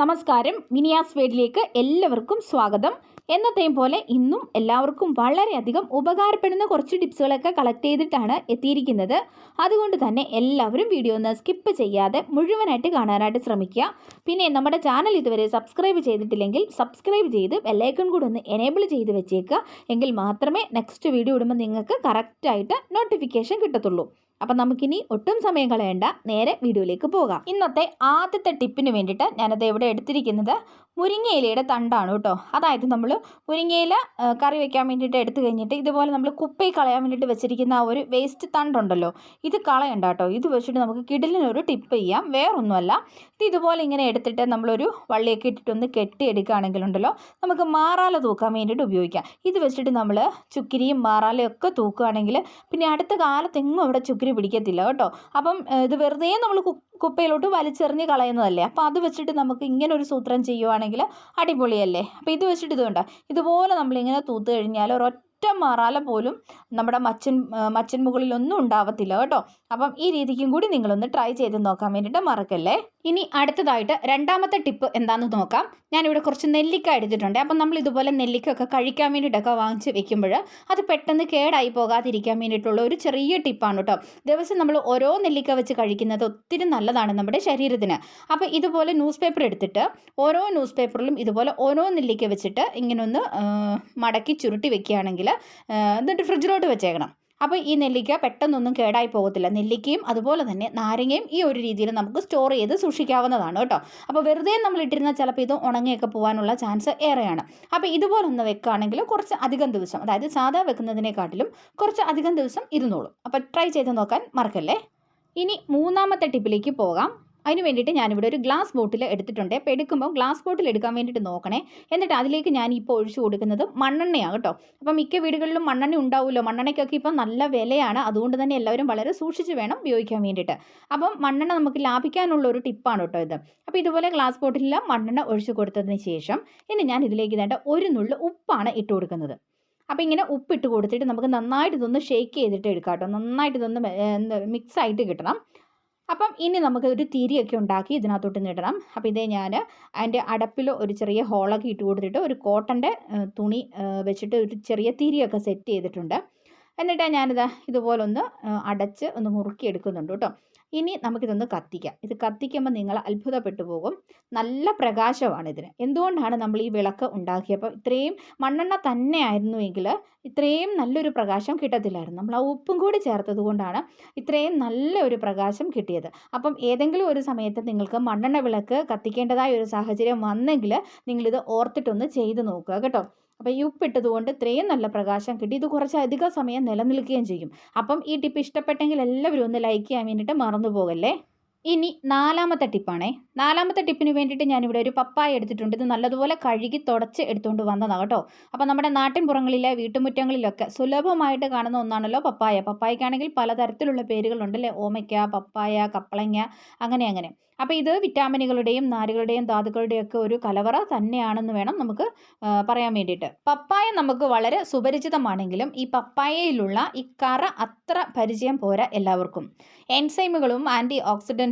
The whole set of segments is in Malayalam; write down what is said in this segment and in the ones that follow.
നമസ്കാരം. മിനിയാസ് വേഡിലേക്ക് എല്ലാവർക്കും സ്വാഗതം. എന്നത്തെയും പോലെ ഇന്നും എല്ലാവർക്കും വളരെയധികം ഉപകാരപ്പെടുന്ന കുറച്ച് ടിപ്സുകളൊക്കെ കളക്ട് ചെയ്തിട്ടാണ് എത്തിയിരിക്കുന്നത്. അതുകൊണ്ട് തന്നെ എല്ലാവരും വീഡിയോ ഒന്ന് സ്കിപ്പ് ചെയ്യാതെ മുഴുവനായിട്ട് കാണാനായിട്ട് ശ്രമിക്കുക. പിന്നെ നമ്മുടെ ചാനൽ ഇതുവരെ സബ്സ്ക്രൈബ് ചെയ്തിട്ടില്ലെങ്കിൽ സബ്സ്ക്രൈബ് ചെയ്ത് ബെല്ലൈക്കൺ കൂടെ ഒന്ന് എനേബിൾ ചെയ്ത് വെച്ചേക്കുക. എങ്കിൽ മാത്രമേ നെക്സ്റ്റ് വീഡിയോ ഇടുമ്പോൾ നിങ്ങൾക്ക് കറക്റ്റായിട്ട് നോട്ടിഫിക്കേഷൻ കിട്ടത്തുള്ളൂ. അപ്പം നമുക്കിനി ഒട്ടും സമയം കളയേണ്ട നേരെ വീഡിയോയിലേക്ക് പോകാം. ഇന്നത്തെ ആദ്യത്തെ ടിപ്പിന് വേണ്ടിയിട്ട് ഞാനത് ഇവിടെ എടുത്തിരിക്കുന്നത്? മുരിങ്ങയിലയുടെ തണ്ടാണ് കേട്ടോ. അതായത് നമ്മൾ മുരിങ്ങയില കറി വെക്കാൻ വേണ്ടിയിട്ട് എടുത്തു കഴിഞ്ഞിട്ട് ഇതുപോലെ നമ്മൾ കുപ്പയിൽ കളയാൻ വേണ്ടിയിട്ട് വെച്ചിരിക്കുന്ന ആ ഒരു വേസ്റ്റ് തണ്ടുണ്ടല്ലോ ഇത് കളയണ്ട കേട്ടോ. ഇത് വെച്ചിട്ട് നമുക്ക് കിടലിനൊരു ടിപ്പ് ചെയ്യാം. വേറൊന്നുമല്ല ഇത് ഇതുപോലെ ഇങ്ങനെ എടുത്തിട്ട് നമ്മളൊരു വള്ളിയൊക്കെ ഇട്ടിട്ടൊന്ന് കെട്ടിയെടുക്കുകയാണെങ്കിലുണ്ടല്ലോ നമുക്ക് മാറാല തൂക്കാൻ വേണ്ടിയിട്ട് ഉപയോഗിക്കാം. ഇത് വെച്ചിട്ട് നമ്മൾ ചുക്കിരിയും മാറാലയും ഒക്കെ തൂക്കുകയാണെങ്കിൽ പിന്നെ അടുത്ത കാലത്തെങ്ങും അവിടെ ചുക്കിരി പിടിക്കത്തില്ല കേട്ടോ. അപ്പം ഇത് വെറുതെ നമ്മൾ കുപ്പയിലോട്ട് വലിച്ചെറിഞ്ഞ് കളയുന്നതല്ലേ. അപ്പോൾ അത് വെച്ചിട്ട് നമുക്ക് ഇങ്ങനെ ഒരു സൂത്രം ചെയ്യുവാണെങ്കിൽ അടിപൊളിയല്ലേ. അപ്പോൾ ഇത് വെച്ചിട്ട് ഇത് കണ്ടോ? ഇതുപോലെ നമ്മളിങ്ങനെ തൂത്ത് കഴിഞ്ഞാൽ ഒരൊറ്റ മാറാല പോലും നമ്മുടെ മച്ചൻ മച്ചൻ മുകളിലൊന്നും ഉണ്ടാവത്തില്ല കേട്ടോ. അപ്പം ഈ രീതിക്കും കൂടി നിങ്ങളൊന്ന് ട്രൈ ചെയ്ത് നോക്കാൻ വേണ്ടിയിട്ട് മറക്കല്ലേ? ഇനി അടുത്തതായിട്ട് രണ്ടാമത്തെ ടിപ്പ് എന്താണെന്ന് നോക്കാം. ഞാനിവിടെ കുറച്ച് നെല്ലിക്ക എടുത്തിട്ടുണ്ട്. അപ്പം നമ്മൾ ഇതുപോലെ നെല്ലിക്ക ഒക്കെ കഴിക്കാൻ വേണ്ടിയിട്ടൊക്കെ വാങ്ങിച്ച് വെക്കുമ്പോൾ അത് പെട്ടെന്ന് കേടായി പോകാതിരിക്കാൻ വേണ്ടിയിട്ടുള്ള ഒരു ചെറിയ ടിപ്പാണ് കേട്ടോ. ദിവസം നമ്മൾ ഓരോ നെല്ലിക്ക വെച്ച് കഴിക്കുന്നത് ഒത്തിരി നല്ലതാണ് നമ്മുടെ ശരീരത്തിന്. അപ്പോൾ ഇതുപോലെ ന്യൂസ് പേപ്പർ എടുത്തിട്ട് ഓരോ ന്യൂസ് പേപ്പറിലും ഇതുപോലെ ഓരോ നെല്ലിക്ക വെച്ചിട്ട് ഇങ്ങനെ ഒന്ന് മടക്കി ചുരുട്ടി വെക്കുകയാണെങ്കിൽ ആ, എന്നിട്ട് ഫ്രിഡ്ജിലോട്ട് വെച്ചേക്കണം. അപ്പോൾ ഈ നെല്ലിക്ക പെട്ടെന്നൊന്നും കേടായി പോകത്തില്ല. നെല്ലിക്കയും അതുപോലെ തന്നെ നാരങ്ങയും ഈ ഒരു രീതിയിൽ നമുക്ക് സ്റ്റോർ ചെയ്ത് സൂക്ഷിക്കാവുന്നതാണ് കേട്ടോ. അപ്പോൾ വെറുതെ നമ്മൾ ഇട്ടിരുന്നാൽ ചിലപ്പോൾ ഇത് ഉണങ്ങിയൊക്കെ പോകാനുള്ള ചാൻസ് ഏറെയാണ്. അപ്പോൾ ഇതുപോലെ ഒന്ന് വെക്കുകയാണെങ്കിൽ കുറച്ച് അധികം ദിവസം അതായത് സാധാ വെക്കുന്നതിനെക്കാട്ടിലും കുറച്ച് അധികം ദിവസം ഇരുന്നോളും. അപ്പോൾ ട്രൈ ചെയ്ത് നോക്കാൻ മറക്കല്ലേ? ഇനി മൂന്നാമത്തെ ടിപ്പിലേക്ക് പോകാം. അതിന് വേണ്ടിയിട്ട് ഞാനിവിടെ ഒരു ഗ്ലാസ് ബോട്ടിൽ എടുത്തിട്ടുണ്ട്. അപ്പോൾ എടുക്കുമ്പോൾ ഗ്ലാസ് ബോട്ടിൽ എടുക്കാൻ വേണ്ടിയിട്ട് നോക്കണേ. എന്നിട്ട് അതിലേക്ക് ഞാൻ ഇപ്പോൾ ഒഴിച്ചു കൊടുക്കുന്നത് മണ്ണെണ്ണയാണ് കേട്ടോ. അപ്പം മിക്ക വീടുകളിലും മണ്ണെണ്ണ ഉണ്ടാവുമല്ലോ. മണ്ണെണ്ണയ്ക്കൊക്കെ ഇപ്പം നല്ല വിലയാണ്. അതുകൊണ്ട് തന്നെ എല്ലാവരും വളരെ സൂക്ഷിച്ച് വേണം ഉപയോഗിക്കാൻ വേണ്ടിയിട്ട്. അപ്പം മണ്ണെണ്ണ നമുക്ക് ലാഭിക്കാനുള്ള ഒരു ടിപ്പാണ് കേട്ടോ ഇത്. അപ്പോൾ ഇതുപോലെ ഗ്ലാസ് ബോട്ടിലിൽ മണ്ണെണ്ണ ഒഴിച്ചു കൊടുത്തതിന് ശേഷം ഇനി ഞാൻ ഇതിലേക്ക് വേണ്ട ഒരു നുള്ളു ഉപ്പാണ് ഇട്ട് കൊടുക്കുന്നത്. അപ്പോൾ ഇങ്ങനെ ഉപ്പിട്ട് കൊടുത്തിട്ട് നമുക്ക് നന്നായിട്ട് ഇതൊന്ന് ഷേക്ക് ചെയ്തിട്ട് എടുക്കാം കേട്ടോ. നന്നായിട്ട് ഇതൊന്ന് മിക്സ് ആയിട്ട് കിട്ടണം. അപ്പം ഇനി നമുക്ക് ഒരു തിരിയൊക്കെ ഉണ്ടാക്കി ഇതിനകത്തോട്ട് ഇടണം. അപ്പോൾ ഇതേ ഞാൻ അതിന്റെ അടപ്പിൽ ഒരു ചെറിയ ഹോളൊക്കെ ഇട്ട് കൊടുത്തിട്ട് ഒരു കോട്ടന്റെ തുണി വെച്ചിട്ട് ഒരു ചെറിയ തിരിയൊക്കെ സെറ്റ് ചെയ്തിട്ടുണ്ട്. എന്നിട്ട് ഞാനിത് ഇതുപോലൊന്ന് അടച്ച് ഒന്ന് മുറുക്കി എടുക്കുന്നുണ്ട് കേട്ടോ. ഇനി നമുക്കിതൊന്ന് കത്തിക്കാം. ഇത് കത്തിക്കുമ്പോൾ നിങ്ങൾ അത്ഭുതപ്പെട്ടു പോകും. നല്ല പ്രകാശമാണ് ഇതിന്. എന്തുകൊണ്ടാണ് നമ്മൾ ഈ വിളക്ക് ഉണ്ടാക്കിയപ്പോൾ ഇത്രയും മണ്ണെണ്ണ തന്നെ ആയിരുന്നുവെങ്കിൽ ഇത്രയും നല്ലൊരു പ്രകാശം കിട്ടത്തില്ലായിരുന്നു. നമ്മൾ ആ ഉപ്പും കൂടി ചേർത്തത് കൊണ്ടാണ് ഇത്രയും നല്ല ഒരു പ്രകാശം കിട്ടിയത്. അപ്പം ഏതെങ്കിലും ഒരു സമയത്ത് നിങ്ങൾക്ക് മണ്ണെണ്ണ വിളക്ക് കത്തിക്കേണ്ടതായ ഒരു സാഹചര്യം വന്നെങ്കിൽ നിങ്ങളിത് ഓർത്തിട്ടൊന്ന് ചെയ്ത് നോക്കുക കേട്ടോ. അപ്പോൾ ഈ ഉപ്പിട്ടത് കൊണ്ട് ഇത്രയും നല്ല പ്രകാശം കിട്ടി. ഇത് കുറച്ച് അധിക സമയം നിലനിൽക്കുകയും ചെയ്യും. അപ്പം ഈ ടിപ്പ് ഇഷ്ടപ്പെട്ടെങ്കിൽ എല്ലാവരും ഒന്ന് ലൈക്ക് ചെയ്യാൻ വേണ്ടിയിട്ട് മറന്നു പോകല്ലേ ഇനി നാലാമത്തെ ടിപ്പാണേ. നാലാമത്തെ ടിപ്പിന് വേണ്ടിയിട്ട് ഞാനിവിടെ ഒരു പപ്പായ എടുത്തിട്ടുണ്ട്. ഇത് നല്ലതുപോലെ കഴുകി തുടച്ച് എടുത്തുകൊണ്ട് വന്നതാണ് കേട്ടോ. അപ്പോൾ നമ്മുടെ നാട്ടിൻപുറങ്ങളിലെ വീട്ടുമുറ്റങ്ങളിലൊക്കെ സുലഭമായിട്ട് കാണുന്ന ഒന്നാണല്ലോ പപ്പായ. പപ്പായക്കാണെങ്കിൽ പലതരത്തിലുള്ള പേരുകളുണ്ടല്ലേ. ഓമയ്ക്ക പപ്പായ കപ്പളങ്ങ അങ്ങനെ അങ്ങനെ. അപ്പോൾ ഇത് വിറ്റാമിനുകളുടെയും നാരുകളുടെയും ധാതുക്കളുടെയും ഒക്കെ ഒരു കലവറ തന്നെയാണെന്ന് വേണം നമുക്ക് പറയാൻ വേണ്ടിയിട്ട്. പപ്പായ നമുക്ക് വളരെ സുപരിചിതമാണെങ്കിലും ഈ പപ്പായയിലുള്ള ഈ കറ അത്ര പരിചയം പോരാ എല്ലാവർക്കും. എൻസൈമുകളും ആന്റി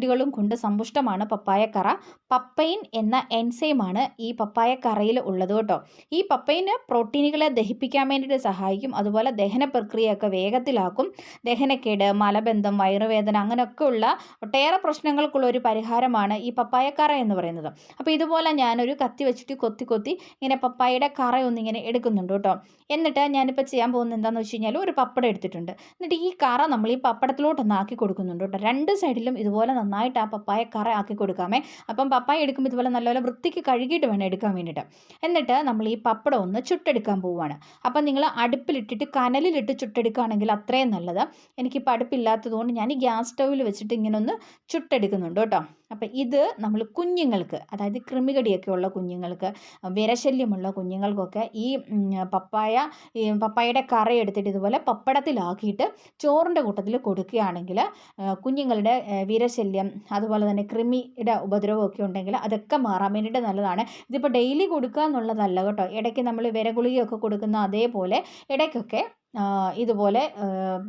ഓക്സിഡന്റുകളും കൊണ്ട് സമ്പുഷ്ടമാണ് പപ്പായക്കറ. പപ്പൈൻ എന്ന എൻസൈമാണ് ഈ പപ്പായക്കറയിൽ ഉള്ളത് കേട്ടോ. ഈ പപ്പൈന് പ്രോട്ടീനുകളെ ദഹിപ്പിക്കാൻ വേണ്ടിയിട്ട് സഹായിക്കും. അതുപോലെ ദഹന പ്രക്രിയയൊക്കെ വേഗത്തിലാക്കും. ദഹനക്കേട് മലബന്ധം വയറുവേദന അങ്ങനെയൊക്കെയുള്ള ഒട്ടേറെ പ്രശ്നങ്ങൾക്കുള്ള ഒരു പരിഹാരമാണ് ഈ പപ്പായക്കറ എന്ന് പറയുന്നത്. അപ്പോൾ ഇതുപോലെ ഞാനൊരു കത്തി വെച്ചിട്ട് കൊത്തി കൊത്തി ഇങ്ങനെ പപ്പായയുടെ കറ ഒന്നിങ്ങനെ എടുക്കുന്നുണ്ട് കേട്ടോ. എന്നിട്ട് ഞാനിപ്പോൾ ചെയ്യാൻ പോകുന്നത് എന്താണെന്ന് വെച്ച് കഴിഞ്ഞാൽ ഒരു പപ്പടം എടുത്തിട്ടുണ്ട്. എന്നിട്ട് ഈ കറ നമ്മൾ ഈ പപ്പടത്തിലോട്ടൊന്ന് ആക്കി കൊടുക്കുന്നുണ്ട് കേട്ടോ. രണ്ട് സൈഡിലും ഇതുപോലെ നന്നായിട്ട് ആ പപ്പായ കറ ആക്കി കൊടുക്കാമേ. അപ്പം പപ്പായ എടുക്കുമ്പോൾ ഇതുപോലെ നല്ലപോലെ വൃത്തിക്ക് കഴുകിയിട്ട് വേണം എടുക്കാൻ വേണ്ടിയിട്ട്. എന്നിട്ട് നമ്മൾ ഈ പപ്പടം ഒന്ന് ചുട്ടെടുക്കാൻ പോവുകയാണ് അപ്പം നിങ്ങൾ അടുപ്പിലിട്ടിട്ട് കനലിലിട്ട് ചുട്ടെടുക്കുകയാണെങ്കിൽ അത്രയും നല്ലത്. എനിക്കിപ്പോൾ അടുപ്പില്ലാത്തത് കൊണ്ട് ഞാൻ ഈ ഗ്യാസ് സ്റ്റൗവിൽ വെച്ചിട്ട് ഇങ്ങനെ ഒന്ന് ചുട്ടെടുക്കുന്നുണ്ട് കേട്ടോ. അപ്പം ഇത് നമ്മൾ കുഞ്ഞുങ്ങൾക്ക് അതായത് കൃമികടിയൊക്കെ ഉള്ള കുഞ്ഞുങ്ങൾക്ക് വിരശല്യമുള്ള കുഞ്ഞുങ്ങൾക്കൊക്കെ ഈ പപ്പായ ഈ പപ്പായയുടെ കറ എടുത്തിട്ട് ഇതുപോലെ പപ്പടത്തിലാക്കിയിട്ട് ചോറിന്റെ കൂട്ടത്തിൽ കൊടുക്കുകയാണെങ്കിൽ കുഞ്ഞുങ്ങളുടെ വിരശല്യം അതുപോലെ തന്നെ കൃമിയുടെ ഉപദ്രവമൊക്കെ ഉണ്ടെങ്കിൽ അതൊക്കെ മാറാൻ വേണ്ടിയിട്ട് നല്ലതാണ്. ഇതിപ്പോൾ ഡെയിലി കൊടുക്കുക എന്നുള്ളതല്ല കേട്ടോ. ഇടയ്ക്ക് നമ്മൾ വിരഗുളികയൊക്കെ കൊടുക്കുന്ന അതേപോലെ ഇടയ്ക്കൊക്കെ ഇതുപോലെ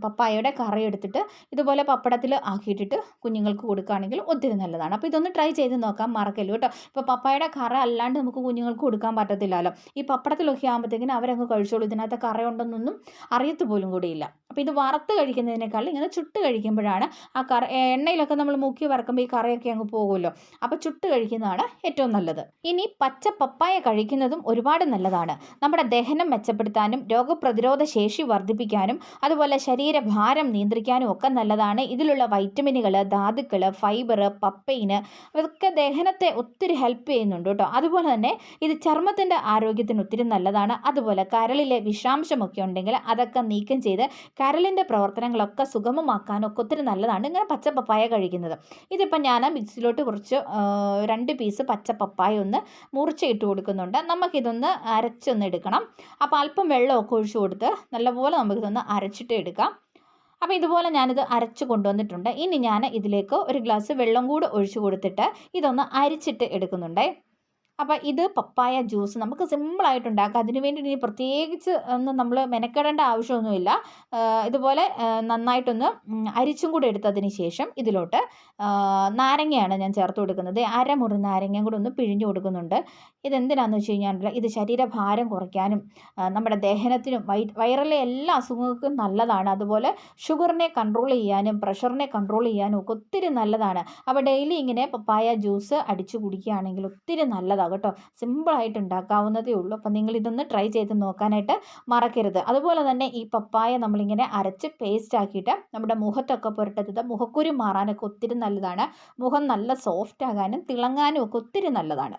പപ്പായയുടെ കറി എടുത്തിട്ട് ഇതുപോലെ പപ്പടത്തിൽ ആക്കിയിട്ടിട്ട് കുഞ്ഞുങ്ങൾക്ക് കൊടുക്കുകയാണെങ്കിൽ ഒത്തിരി നല്ലതാണ്. അപ്പോൾ ഇതൊന്ന് ട്രൈ ചെയ്ത് നോക്കാം മറക്കല്ലോ കേട്ടോ. ഇപ്പോൾ പപ്പായയുടെ കറ അല്ലാണ്ട് നമുക്ക് കുഞ്ഞുങ്ങൾക്ക് കൊടുക്കാൻ പറ്റത്തില്ലല്ലോ. ഈ പപ്പടത്തിലൊക്കെ ആകുമ്പോഴത്തേക്കിനും അവരങ്ങ് കഴിച്ചോളൂ. ഇതിനകത്ത് കറ ഉണ്ടെന്നൊന്നും അറിയത്ത് പോലും കൂടിയില്ല അപ്പോൾ ഇത് വറുത്ത് കഴിക്കുന്നതിനേക്കാൾ ഇങ്ങനെ ചുട്ട് കഴിക്കുമ്പോഴാണ് ആ കറ എണ്ണയിലൊക്കെ നമ്മൾ മുക്കി വറക്കുമ്പോൾ ഈ കറിയൊക്കെ അങ്ങ് പോകുമല്ലോ. അപ്പോൾ ചുട്ട് കഴിക്കുന്നതാണ് ഏറ്റവും നല്ലത്. ഇനി പച്ച പപ്പായ കഴിക്കുന്നതും ഒരുപാട് നല്ലതാണ്. നമ്മുടെ ദഹനം മെച്ചപ്പെടുത്താനും രോഗപ്രതിരോധ ശേഷി വർദ്ധിപ്പിക്കാനും അതുപോലെ ശരീരഭാരം നിയന്ത്രിക്കാനും ഒക്കെ നല്ലതാണ്. ഇതിലുള്ള വൈറ്റമിനുകൾ ധാതുക്കൾ ഫൈബർ പപ്പൈന് ഇതൊക്കെ ദഹനത്തെ ഒത്തിരി ഹെൽപ്പ് ചെയ്യുന്നുണ്ട് കേട്ടോ. അതുപോലെ തന്നെ ഇത് ചർമ്മത്തിന്റെ ആരോഗ്യത്തിന് ഒത്തിരി നല്ലതാണ്. അതുപോലെ കരളിലെ വിഷാംശമൊക്കെ ഉണ്ടെങ്കിൽ അതൊക്കെ നീക്കം ചെയ്ത് കരളിന്റെ പ്രവർത്തനങ്ങളൊക്കെ സുഗമമാക്കാനൊക്കെ ഒത്തിരി നല്ലതാണ്. ഇങ്ങനെ പച്ചപ്പപ്പായ കഴിക്കുന്നത്. ഇതിപ്പോൾ ഞാൻ മിക്സിയിലോട്ട് കുറച്ച് രണ്ട് പീസ് പച്ചപ്പപ്പായ ഒന്ന് മുറിച്ചിട്ട് കൊടുക്കുന്നുണ്ട്. നമുക്കിതൊന്ന് അരച്ചൊന്ന് എടുക്കണം. അപ്പോൾ അല്പം വെള്ളമൊക്കെ ഒഴിച്ചു കൊടുത്ത് നല്ലപോലെ നമുക്കിതൊന്ന് അരച്ചിട്ട് എടുക്കാം. അപ്പോൾ ഇതുപോലെ ഞാനിത് അരച്ച് കൊണ്ടുവന്നിട്ടുണ്ട്. ഇനി ഞാൻ ഇതിലേക്ക് ഒരു ഗ്ലാസ് വെള്ളം കൂടെ ഒഴിച്ചു കൊടുത്തിട്ട് ഇതൊന്ന് അരിച്ചിട്ട് എടുക്കുന്നുണ്ടേ. അപ്പോൾ ഇത് പപ്പായ ജ്യൂസ് നമുക്ക് സിമ്പിളായിട്ട് ഉണ്ടാക്കാം. അതിന് വേണ്ടി ഇനി പ്രത്യേകിച്ച് ഒന്നും നമ്മൾ മെനക്കെടേണ്ട ആവശ്യമൊന്നുമില്ല. ഇതുപോലെ നന്നായിട്ടൊന്ന് അരിച്ചും കൂടെ എടുത്തതിന് ശേഷം ഇതിലോട്ട് നാരങ്ങയാണ് ഞാൻ ചേർത്ത് കൊടുക്കുന്നത്. അരമുറി നാരങ്ങയും കൂടെ ഒന്ന് പിഴിഞ്ഞു കൊടുക്കുന്നുണ്ട്. ഇതെന്തിനാണെന്ന് വെച്ച് കഴിഞ്ഞാൽ ഇത് ശരീരഭാരം കുറയ്ക്കാനും നമ്മുടെ ദഹനത്തിനും വൈ വയറിലെ എല്ലാ അസുഖങ്ങൾക്കും നല്ലതാണ്. അതുപോലെ ഷുഗറിനെ കൺട്രോൾ ചെയ്യാനും പ്രഷറിനെ കൺട്രോൾ ചെയ്യാനും ഒക്കെ ഒത്തിരി നല്ലതാണ്. അപ്പോൾ ഡെയിലി ഇങ്ങനെ പപ്പായ ജ്യൂസ് അടിച്ചു കുടിക്കുകയാണെങ്കിൽ ഒത്തിരി നല്ലതാണ് കേട്ടോ. സിമ്പിളായിട്ട് ഉണ്ടാക്കാവുന്നതേ ഉള്ളൂ. അപ്പം നിങ്ങൾ ഇതൊന്ന് ട്രൈ ചെയ്ത് നോക്കാനായിട്ട് മറക്കരുത്. അതുപോലെ തന്നെ ഈ പപ്പായ നമ്മളിങ്ങനെ അരച്ച് പേസ്റ്റ് ആക്കിയിട്ട് നമ്മുടെ മുഖത്തൊക്കെ പുരട്ടത്തത് മുഖക്കുരു മാറാനൊക്കെ ഒത്തിരി നല്ലതാണ്. മുഖം നല്ല സോഫ്റ്റ് ആകാനും തിളങ്ങാനും ഒക്കെ ഒത്തിരി നല്ലതാണ്.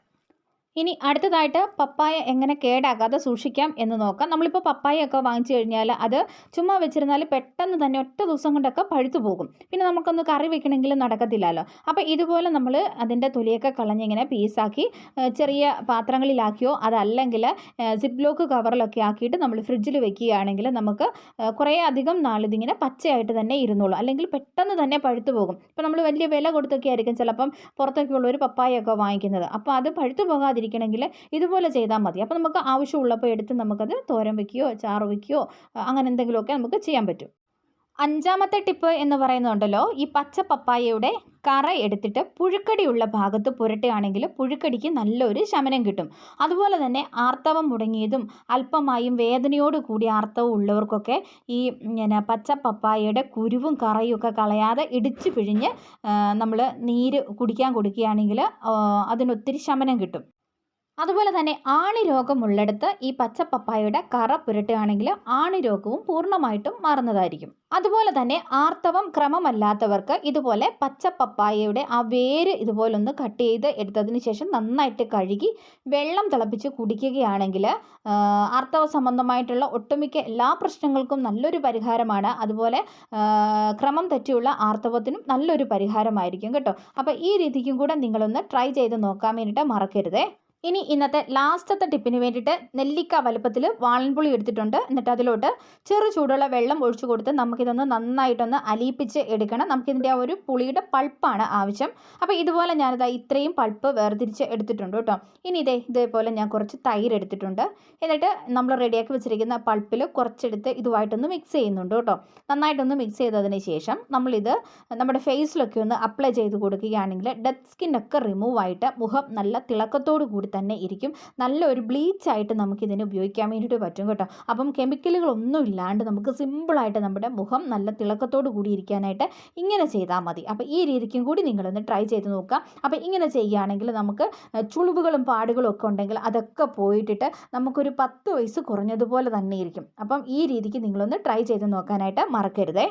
ഇനി അടുത്തതായിട്ട് പപ്പായ എങ്ങനെ കേടാകാതെ സൂക്ഷിക്കാം എന്ന് നോക്കാം. നമ്മളിപ്പോൾ പപ്പായയൊക്കെ വാങ്ങിച്ചു കഴിഞ്ഞാൽ അത് ചുമ്മാ വെച്ചിരുന്നാൽ പെട്ടെന്ന് തന്നെ ഒറ്റ ദിവസം കൊണ്ടൊക്കെ പഴുത്തു പോകും. പിന്നെ നമുക്കൊന്ന് കറി വെക്കണമെങ്കിലും നടക്കത്തില്ലല്ലോ. അപ്പോൾ ഇതുപോലെ നമ്മൾ അതിന്റെ തൊലിയൊക്കെ കളഞ്ഞിങ്ങനെ പീസാക്കി ചെറിയ പാത്രങ്ങളിലാക്കിയോ അതല്ലെങ്കിൽ സിപ്പ് ലോക്ക് കവറിലൊക്കെ ആക്കിയിട്ട് നമ്മൾ ഫ്രിഡ്ജിൽ വെക്കുകയാണെങ്കിൽ നമുക്ക് കുറേ അധികം നാളിതിങ്ങനെ പച്ചയായിട്ട് തന്നെ ഇരുന്നോളൂ. അല്ലെങ്കിൽ പെട്ടെന്ന് തന്നെ പഴുത്തു പോകും. ഇപ്പോൾ നമ്മൾ വലിയ വില കൊടുത്തൊക്കെ ആയിരിക്കും ചിലപ്പം പുറത്തൊക്കെയുള്ളൊരു പപ്പായൊക്കെ വാങ്ങിക്കുന്നത്. അപ്പോൾ അത് പഴുത്തു പോകാതിരിക്കും ഇരിക്കണമെങ്കിൽ ഇതുപോലെ ചെയ്താൽ മതി. അപ്പോൾ നമുക്ക് ആവശ്യമുള്ളപ്പോൾ എടുത്ത് നമുക്കത് തോരൻ വയ്ക്കുകയോ ചാറ് വയ്ക്കുകയോ അങ്ങനെ എന്തെങ്കിലുമൊക്കെ നമുക്ക് ചെയ്യാൻ പറ്റും. അഞ്ചാമത്തെ ടിപ്പ് എന്ന് പറയുന്നുണ്ടല്ലോ ഈ പച്ച പപ്പായയുടെ കറ എടുത്തിട്ട് പുഴുക്കടിയുള്ള ഭാഗത്ത് പുരട്ടുകയാണെങ്കിൽ പുഴുക്കടിക്ക് നല്ലൊരു ശമനം കിട്ടും. അതുപോലെ തന്നെ ആർത്തവം മുടങ്ങിയതും അല്പമായും വേദനയോട് കൂടി ആർത്തവം ഉള്ളവർക്കൊക്കെ ഈ പിന്നെ പച്ച പപ്പായയുടെ കുരുവും കറയും ഒക്കെ കളയാതെ ഇടിച്ചു പിഴിഞ്ഞ് നമ്മൾ നീര് കുടിക്കാൻ കൊടുക്കുകയാണെങ്കിൽ അതിനൊത്തിരി ശമനം കിട്ടും. അതുപോലെ തന്നെ ആണി രോഗമുള്ളിടത്ത് ഈ പച്ചപ്പപ്പായയുടെ കറ പുരട്ടുകയാണെങ്കിൽ ആണി രോഗവും പൂർണമായിട്ടും മാറുന്നതായിരിക്കും. അതുപോലെ തന്നെ ആർത്തവം ക്രമമല്ലാത്തവർക്ക് ഇതുപോലെ പച്ചപ്പപ്പായയുടെ ആ വേര് ഇതുപോലൊന്ന് കട്ട് ചെയ്ത് എടുത്തതിന് ശേഷം നന്നായിട്ട് കഴുകി വെള്ളം തിളപ്പിച്ച് കുടിക്കുകയാണെങ്കിൽ ആർത്തവ സംബന്ധമായിട്ടുള്ള ഒട്ടുമിക്ക എല്ലാ പ്രശ്നങ്ങൾക്കും നല്ലൊരു പരിഹാരമാണ്. അതുപോലെ ക്രമം തെറ്റിയുള്ള ആർത്തവത്തിനും നല്ലൊരു പരിഹാരമായിരിക്കും കേട്ടോ. അപ്പോൾ ഈ രീതിക്കും കൂടെ നിങ്ങളൊന്ന് ട്രൈ ചെയ്ത് നോക്കാൻ വേണ്ടിയിട്ട് മറക്കരുതേ. ഇനി ഇന്നത്തെ ലാസ്റ്റത്തെ ടിപ്പിന് വേണ്ടിയിട്ട് നെല്ലിക്ക വലുപ്പത്തിൽ വാളൻപുളി എടുത്തിട്ടുണ്ട്. എന്നിട്ട് അതിലോട്ട് ചെറു ചൂടുള്ള വെള്ളം ഒഴിച്ചു കൊടുത്ത് നമുക്കിതൊന്ന് നന്നായിട്ടൊന്ന് അലിയിപ്പിച്ച് എടുക്കണം. നമുക്കിതിന്റെ ആ ഒരു പുളിയുടെ പൾപ്പാണ് ആവശ്യം. അപ്പോൾ ഇതുപോലെ ഞാനിത് ഇത്രയും പൾപ്പ് വേർതിരിച്ച് എടുത്തിട്ടുണ്ട് കേട്ടോ. ഇനി ഇതേ ഇതേപോലെ ഞാൻ കുറച്ച് തൈര് എടുത്തിട്ടുണ്ട്. എന്നിട്ട് നമ്മൾ റെഡിയാക്കി വെച്ചിരിക്കുന്ന പൾപ്പിൽ കുറച്ചെടുത്ത് ഇതുമായിട്ടൊന്ന് മിക്സ് ചെയ്യുന്നുണ്ട് കേട്ടോ. നന്നായിട്ടൊന്ന് മിക്സ് ചെയ്തതിന് ശേഷം നമ്മളിത് നമ്മുടെ ഫേസിലൊക്കെ ഒന്ന് അപ്ലൈ ചെയ്ത് കൊടുക്കുകയാണെങ്കിൽ ഡെഡ് സ്കിന്നൊക്കെ റിമൂവ് ആയിട്ട് മുഖം നല്ല തിളക്കത്തോടു കൂടി തന്നെ ഇരിക്കും. നല്ലൊരു ബ്ലീച്ചായിട്ട് നമുക്കിതിനെ ഉപയോഗിക്കാൻ വേണ്ടിയിട്ട് പറ്റും കേട്ടോ. അപ്പം കെമിക്കലുകളൊന്നും ഇല്ലാണ്ട് നമുക്ക് സിമ്പിളായിട്ട് നമ്മുടെ മുഖം നല്ല തിളക്കത്തോട് കൂടി ഇരിക്കാനായിട്ട് ഇങ്ങനെ ചെയ്താൽ മതി. അപ്പോൾ ഈ രീതിക്കും കൂടി നിങ്ങളൊന്ന് ട്രൈ ചെയ്ത് നോക്കുക അപ്പോൾ ഇങ്ങനെ ചെയ്യുകയാണെങ്കിൽ നമുക്ക് ചുളിവുകളും പാടുകളും ഒക്കെ ഉണ്ടെങ്കിൽ അതൊക്കെ പോയിട്ടിട്ട് നമുക്കൊരു പത്ത് വയസ്സ് കുറഞ്ഞതുപോലെ തന്നെ ഇരിക്കും. അപ്പം ഈ രീതിക്ക് നിങ്ങളൊന്ന് ട്രൈ ചെയ്ത് നോക്കാനായിട്ട് മറക്കരുതേ.